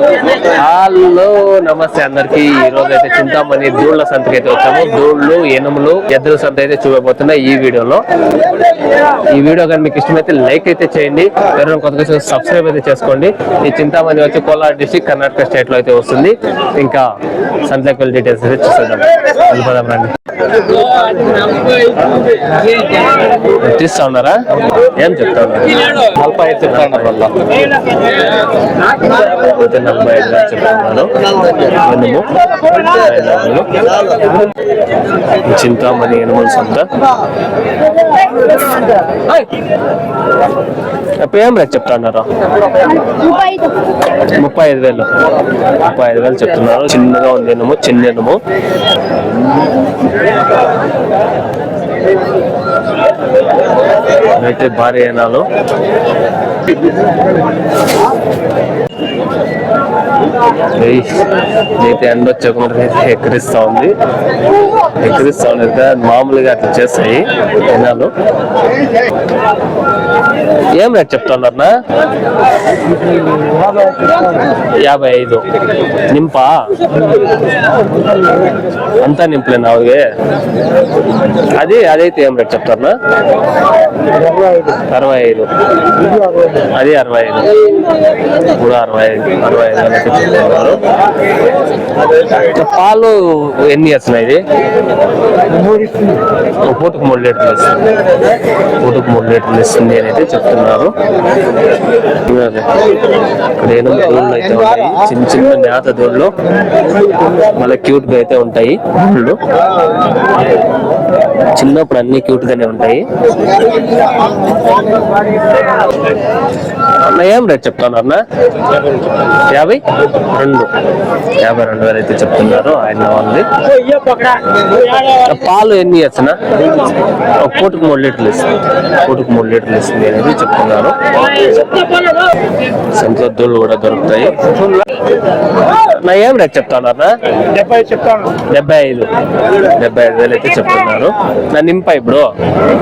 Hello నమస్తే అందరికి. ఈ రోజు అయితే చింతామణి దూళ్ళ సంతకి అయితే వచ్చాము. దూళ్ళు ఎనుములు ఎద్దుల సంత అయితే చూడబోతున్నా ఈ వీడియోలో. ఈ వీడియో కానీ మీకు ఇష్టమైతే లైక్ అయితే చేయండి. ఎవరైనా కొత్తగా సబ్స్క్రైబ్ అయితే చేసుకోండి. ఈ చింతామణి వచ్చి కోలార్ డిస్టిక్ కర్ణాటక స్టేట్లో అయితే వస్తుంది. ఇంకా సంతలోకి వెళ్ళి డీటెయిల్స్ అయితే చూసేద్దాం. వెళ్ళిపోదాం రండి. తీస్తా ఉన్నారా ఏం చెప్తా ఉన్నారు నలభై చెప్తా ఉన్నారు ఐదు చింతామణి ఎనుమల సంత ఏం రేట్ చెప్తాన్నారా ముప్పై ఐదు వేలు. ముప్పై ఐదు వేలు చెప్తున్నారు. చిన్నగా ఉంది ఎనుము చిన్న ఎనుము. అయితే భారీ ఏనాలు అయితే ఎండ వచ్చే ఎక్కరిస్తా ఉంది. ఎక్కరిస్తా ఉండేది కదా, మామూలుగా అట్లా చేస్తాయి జనాలు. ఏం రేట్ చెప్తున్నారు యాభై ఐదు. నింపా? అంతా నింపలేను అవి అది అదైతే ఏం రేట్ చెప్తారా అరవై ఐదు. అది అరవై ఐదు. కూడా అరవై ఐదు అరవై ఐదు పాలు ఎన్ని వస్తున్నాయి ఇది? ఒక పూటకు మూడు లీటర్లు ఇస్తుంది పూటకు మూడు లీటర్లు ఇస్తుంది అని అయితే చెప్తున్నారు ఇక్కడ ఎనిమిది దూళ్ళు అయితే ఉంటాయి చిన్న చిన్న నేత దూళ్ళు. మళ్ళీ క్యూట్గా అయితే ఉంటాయి. దూళ్ళు. చిన్నప్పుడు అన్ని క్యూట్ గానే ఉంటాయి. అన్న ఏం రేట్ చెప్తున్నారు అన్న? యాభై? రెండు. యాభై రెండు వేలు అయితే చెప్తున్నారు. ఆయన వాళ్ళది పాలు ఎన్ని ఇస్తున్నా ఒక పూటకు మూడు లీటర్లు ఇస్తుంది. పూటకు మూడు లీటర్లు ఇస్తుంది అనేది చెప్తున్నారు. సంతోద్దులు కూడా దొరుకుతాయి. నా ఏం రేట్ చెప్తున్నారు డెబ్బై చెప్తాను. డెబ్బై ఐదు. డెబ్బై ఐదు వేలు అయితే చెప్తున్నారు. నా నింప ఇప్పుడు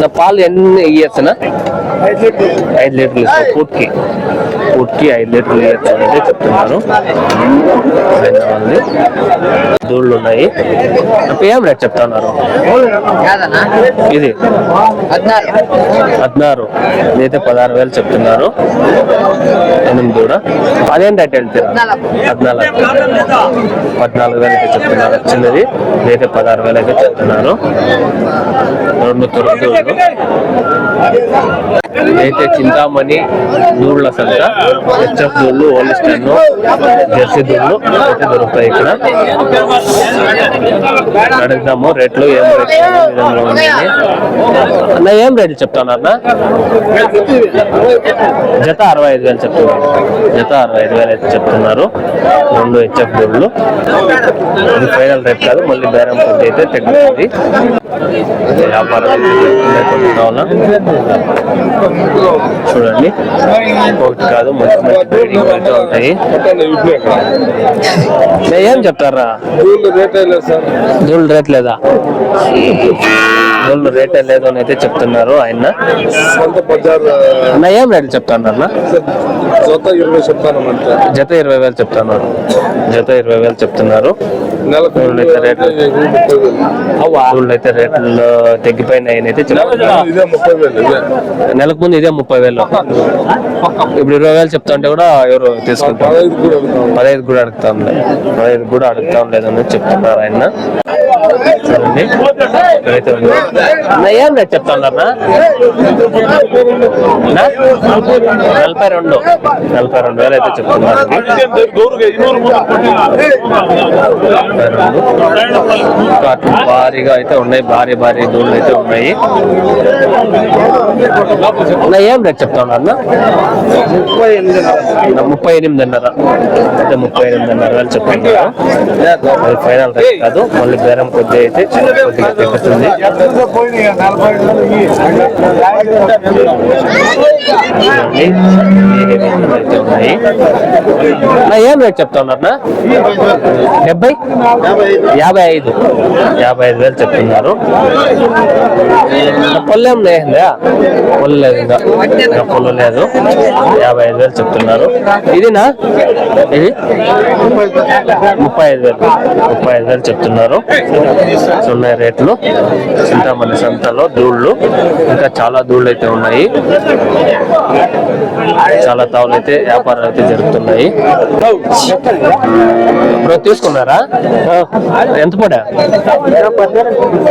నా పాలు ఎన్ని ఇయ్యచ్చునా ఐదు లీటర్లు. ఇస్తాను పూట్కి ఐదు లీటర్లు ఇయ్యచ్చు అనేది చెప్తున్నారు దూళ్ళు ఉన్నాయి. ఏం రేట్ చెప్తున్నారు. ఇది. పద్నారు. ఇదైతే పదహారు వేలు చెప్తున్నారు. ఎనిమిది కూడా. అదేం రేట్ వెళ్తారు పద్నాలుగు. పద్నాలుగు. వేలు అయితే చెప్తున్నారు. చిన్నది. ఇదైతే పదహారు వేలు అయితే చెప్తున్నారు రెండు తొమ్మిది ఇదైతే చింతామణి దూళ్ళ సంత. హెచ్ఎఫ్ దూళ్ళు ఓలిస్టన్ జెర్సీ దూళ్ళు అయితే దొరుకుతాయి ఇక్కడ. అడుగుదాము రేట్లు ఏం రేట్లు అన్న ఏం రేట్లు చెప్తాను అన్న? జత అరవై ఐదు వేలు చెప్తున్నారు. జత అరవై ఐదు వేలు అయితే చెప్తున్నారు. రెండు హెచ్ఎఫ్ దూళ్ళు ఇది ఫైనల్ రేట్ కాదు మళ్ళీ బేరం కొద్ది అయితే తగ్గుతుంది. వ్యాపారం చూడండి. ఒకటి కాదు మంచి మంచి బ్రీడింగ్ అయితే ఉంటాయి. ఏం చెప్తారా? రేట్ లేదు సార్ దూళ్ళు రేట్ లేదా? దూళ్ళు రేట్ లేదు అని అయితే చెప్తున్నారు ఆయన. అన్న ఏం రేట్లు చెప్తాను అన్న? జత ఇరవై చెప్తాను అంటే జత ఇరవై వేలు చెప్తున్నారు. జత ఇరవై వేలు చెప్తున్నారు. అయితే రేట్లు అయితే అయితే ఇదే నెలకు ముందు ఇదే ముప్పై వేలు. ఇప్పుడు ఇరవై వేలు చెప్తా ఉంటే కూడా ఎవరు తీసుకుంటారు? పదహైదు కూడా అడుగుతాం. పదహైదు కూడా అడుగుతాం పదహైదు కూడా అడుగుతాం లేదని చెప్తున్నారు ఆయన. చూడండి ఇక్కడైతే ఏం రేట్ చెప్తున్నారన్నా నలభై రెండు. నలభై రెండు వేలు అయితే చెప్తున్నారు. నలభై భారీగా అయితే ఉన్నాయి. భారీ భారీ దూళ్ళు అయితే ఉన్నాయి. ఏం రేట్ చెప్తా అన్న ముప్పై ఎనిమిది ముప్పై ఎనిమిదిన్నర. అంటే ముప్పై ఎనిమిదిన్నర వేలు చెప్తున్నారు ఫైనల్ రేట్ కాదు. మళ్ళీ బేరం కొద్ది అయితే నా ఏం రేట్ చెప్తా ఉన్నారన్నా డెబ్బై? యాభై ఐదు. యాభై ఐదు వేలు చెప్తున్నారు. పొల్లేం లేదా పొల్లు లేదు ఇంకా. ఇంకా పొల్లు లేదు. యాభై ఐదు వేలు చెప్తున్నారు. ఇదినా? ఇది? ముప్పై ఐదు వేలు. ముప్పై ఐదు వేలు చెప్తున్నారు. ఉన్నాయి రేట్లు. చింతామణి సంతలో దూళ్ళు ఇంకా చాలా దూళ్ళు అయితే ఉన్నాయి. చాలా తావులు అయితే వ్యాపారాలు అయితే జరుగుతున్నాయి. ఇప్పుడు తీసుకున్నారా? ఎంత పడా?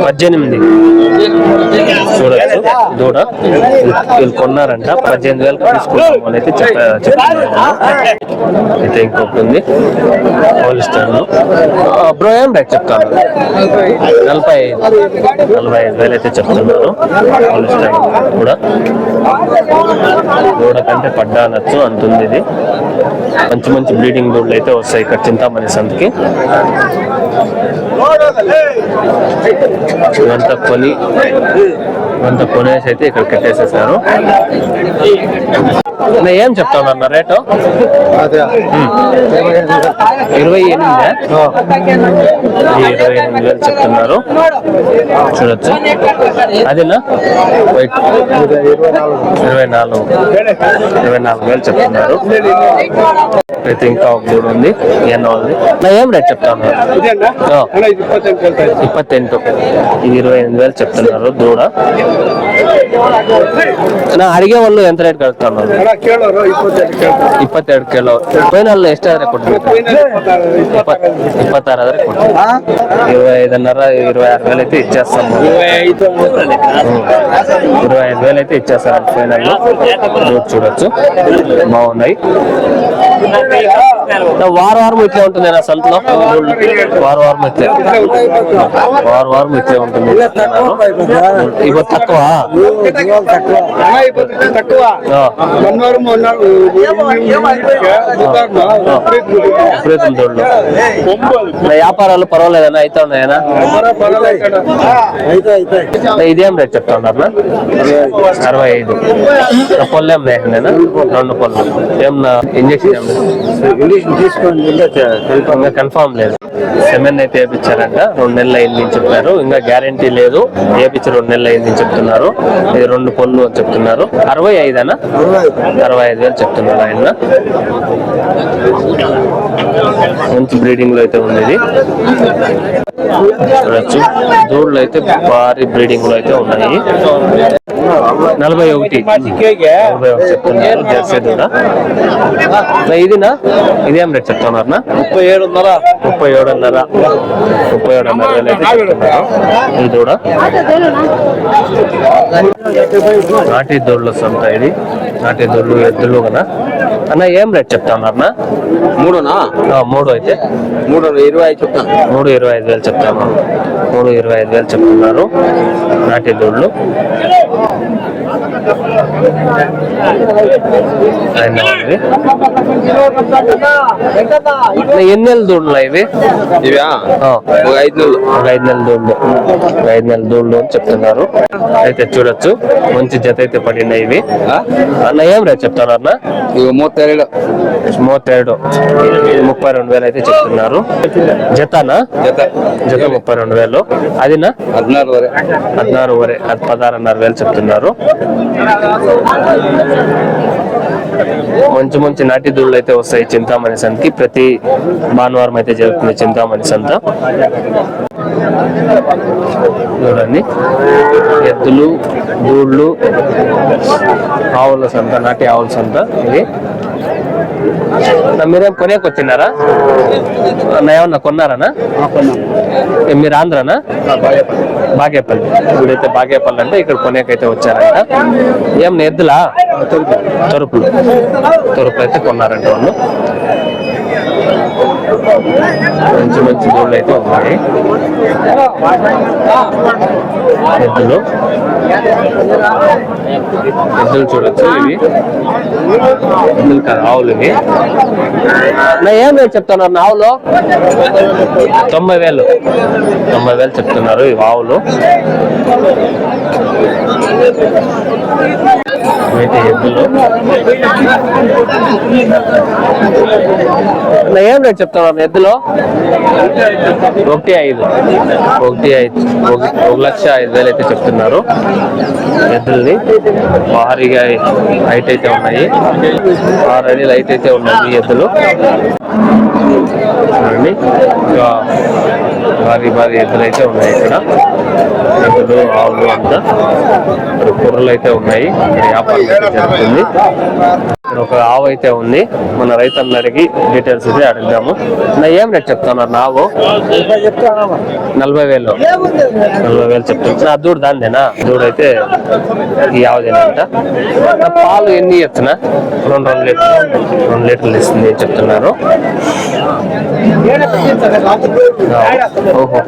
పద్దెనిమిది. చూడొచ్చు. దూడ. వీళ్ళు కొన్నారంట. పద్దెనిమిది వేలకు తీసుకుంటాం అని అయితే చెప్ప అయితే ఇంకొకటి ఉంది. పోలీస్ స్టేషన్ బ్రో ఏం రేట్ చెప్తాను నలభై ఐదు. నలభై ఐదు వేలు అయితే చెప్తున్నారు. కూడా. దూడ కంటే పడ్డానచ్చు అంటుంది ఇది. మంచి మంచి బ్లీడింగ్ దూడలు అయితే వస్తాయి ఇక్కడ చింతామణి సంతకి. ఇవంతా కొని. ఇవంతా కొనేసి అయితే ఇక్కడ కట్టేసేసారు. ఏం చెప్తాను అన్న రేటు? ఇరవై ఎనిమిది? ఇరవై ఎనిమిది వేలు చెప్తున్నారు. చూడొచ్చు. అదేనా? ఇరవై నాలుగు. ఇరవై నాలుగు వేలు చెప్తున్నారు. అయితే ఇంకా ఒక దూడ ఉంది. ఎన్నో ఉంది. నా ఏం రేట్ చెప్తాను? ఇప్పత్తెంಟು ఇది ఇరవై ఎనిమిది వేలు చెప్తున్నారు. దూడ. నా అడిగే వాళ్ళు ఎంత రేట్ కడుతున్నారు ಕೇಳೋರು ಇಪ್ಪತ್ತೆರಡು ಕೇಳ್ತಾರೆ ಇಪ್ಪತ್ತೆರಡು ಕಿಲೋ ಫೈನಲ್ ಎಷ್ಟಾದ್ರೆ ಕೊಡ್ಬೇಕು ಇಪ್ಪತ್ತಾರು ಆದ್ರೆ ಕೊಡ್ತೀವಿ ఇరవై ఐదున్నర ఇరవై ఆరు వేలు అయితే ఇచ్చేస్తాం ఇరవై ఐదు వేలు అయితే ఇచ్చేస్తారు ఫైనల్ చూడొచ్చు బాగున్నాయి వారం వారం ఇట్లే ఉంటుంది నా సంతలో. వారం వారం ఇట్లే వారం వారం ఇట్లే ఉంటుంది. ఇప్పుడు తక్కువ. వ్యాపారాలు పర్వాలేదన్నా అయితే ఉన్నాయనా ఇదేం రేట్ చెప్తా ఉన్నారు అరవై ఐదు. నా పళ్ళు ఏం లేకుండా రెండు పళ్ళు. ఏమన్నా ఇంజక్షన్ ఇంకా కన్ఫామ్ లేదు. సెమెన్ అయితే వేయించారంట. రెండు నెలలు అయింది అని చెప్పారు. ఇంకా గ్యారంటీ లేదు. వేయించి రెండు నెలలు అయింది అని చెప్తున్నారు. ఇది రెండు పళ్ళు అని చెప్తున్నారు. అరవై ఐదనా అరవై ఐదు వేలు చెప్తున్నారు ఆయన. మంచి బ్రీడింగ్లో అయితే ఉంది ఇది చూడొచ్చు. దూడలు అయితే భారీ బ్రీడింగ్లో అయితే ఉన్నాయి. నలభై ఒకటి. ఇదినా? ఇదేం రేట్ చెప్తున్నారు ముప్పై ఏడున్నర. ముప్పై ఏడున్నర. ముప్పై ఏడున్నర ఈ దూడ నాటి దూడలు సొంత ఇది. నాటి దూడలు ఎద్దులు కదా. అన్న ఏం రేట్ చెప్తా ఉన్నారన్నా మూడునా మూడు అయితే. మూడు ఇరవై ఐదు చెప్తాను మూడు ఇరవై ఐదు వేలు చెప్తాను మూడు ఇరవై ఐదు వేలు చెప్తున్నారు. నాటి దూడలు. ఎన్ని నెలలు దూడలు ఇవి? ఐదు నెలలు. ఐదు నెలల దూడలు. ఐదు నెలల దూడలు అని చెప్తున్నారు. అయితే చూడొచ్చు. మంచి జత అయితే పడినాయి ఇవి. అన్న ఏం రా చెప్తాను అన్న? మూవత్తేడు మూవత్తేడు ముప్పై రెండు వేలు అయితే చెప్తున్నారు. జతనా? జత. జత ముప్పై రెండు వేలు. అదినా? హద్నారు వరే. హద్నారు వరే. పదహారు అన్నర వేలు చెప్తున్నారు. మంచి మంచి నాటి దూళ్ళు అయితే వస్తాయి చింతామణి సంతకి. ప్రతి భానువారం అయితే జరుగుతుంది చింతామణి సంత. చూడండి. ఎద్దులు దూళ్ళు ఆవుల సంత నాటి ఆవుల సంత ఇది. మీరేం కొనేకి వచ్చినారా నా ఏమన్నా కొన్నారనా? ఏ మీరు ఆంధ్రనా? బాగేపల్లి. ఇప్పుడైతే బాగేపల్లి అంటే ఇక్కడ కొనేకైతే వచ్చారంట. ఏం ఎద్దులా తరుపులు. తరుపులు అయితే కొన్నారంట వాళ్ళు. మంచి మంచి గోళ్ళు అయితే ఉన్నాయి. ఎద్దులు ఎద్దులు చూడొచ్చు ఇవి ఎద్దులు కాదు ఆవులు ఇవి. నా ఏం రేట్ చెప్తున్నారు? ఆవులు? తొంభై వేలు. తొంభై వేలు చెప్తున్నారు ఇవి ఆవులు. అయితే ఎద్దులు. నా ఏం రేట్ చెప్తున్నారు? ఎద్దులో? ఒకటి ఐదు. ఒకటి ఐదు. ఒక ఒక లక్ష ఐదు వేలు అయితే చెప్తున్నారు. ఎద్దుల్ని భారీగా హైట్ అయితే ఉన్నాయి. ఆరు అడిలు లైట్ అయితే ఉన్నాయి ఎద్దులు. చూడండి. ఇంకా భారీ భారీ ఎద్దులు అయితే ఉన్నాయి ఇక్కడ. ఎద్దులు ఆవులు అంతా. ఇక్కడ కుర్రలు అయితే ఉన్నాయి. ఇక్కడ వ్యాపారం అయితే జరుగుతుంది. ఇక్కడ ఒక ఆవు అయితే ఉంది. మన రైతన్న అడిగి డీటెయిల్స్ అయితే అడుగుదాము. నా ఏం రేట్ చెప్తున్నారు? నావు? నలభై వేలు. నలభై వేలు చెప్తున్నా నా దూడు దాందేనా దూడు అయితే ఈ ఆవుదేనంట నా పాలు ఎన్ని ఇస్తున్నా రెండు రెండు లీటర్లు రెండు లీటర్లు ఇస్తుంది అని చెప్తున్నారు. ఓహో.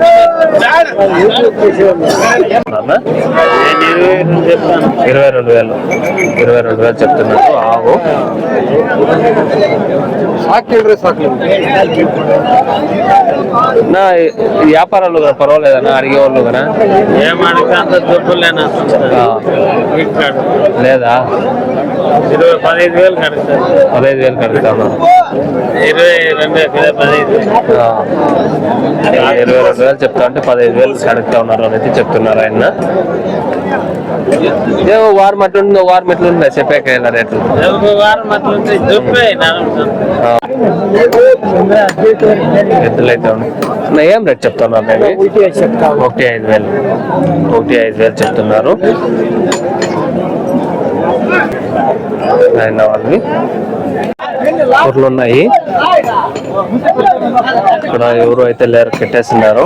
ఇరవై రెండు వేలు. ఇరవై రెండు వేలు చెప్తున్నారు ఆవు. నా ఈ వ్యాపారాలు కూడా పర్వాలేదన్నా అడిగే వాళ్ళు కదా ఏమడకంత దుడ్డులేనా లేదా? ఇరవై పదహైదు వేలు కడతారు. పదహైదు వేలు కడుగుతా ఉన్నారు ఇరవై రెండు పదహైదు. ఆ. ఇరవై రెండు వేలు చెప్తా అంటే పదహైదు వేలు అడుగుతా ఉన్నారు అని అయితే చెప్తున్నారు ఆయన. ఏమో వారం అట్లుంది వారం ఎట్లుంది చెప్పాక ఇలా రేట్లు. ఒక వారం అట్లుంటే దుప్పే ఆ. ఎద్దులు అయితే ఉన్నాయి. ఏం రేట్ చెప్తున్నారు నేను ఒకటి ఐదు వేలు. ఒకటి ఐదు వేలు చెప్తున్నారు. ఆయన వాళ్ళవి. కూరలు ఉన్నాయి. ఇక్కడ ఎవరు అయితే లేరు కట్టేస్తున్నారు.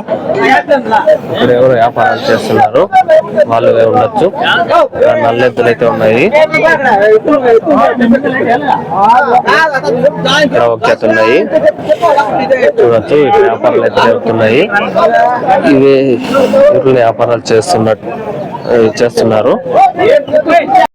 ఇక్కడ ఎవరు వ్యాపారాలు చేస్తున్నారు వాళ్ళు ఉండొచ్చు. నల్లెద్దులు అయితే ఉన్నాయి. ఇక్కడ ఒక ఉన్నాయి చూడొచ్చు ఇక్కడ వ్యాపారాలు అయితే జరుగుతున్నాయి. ఇవి వ్యాపారాలు చేస్తున్నట్టు చేస్తున్నారు.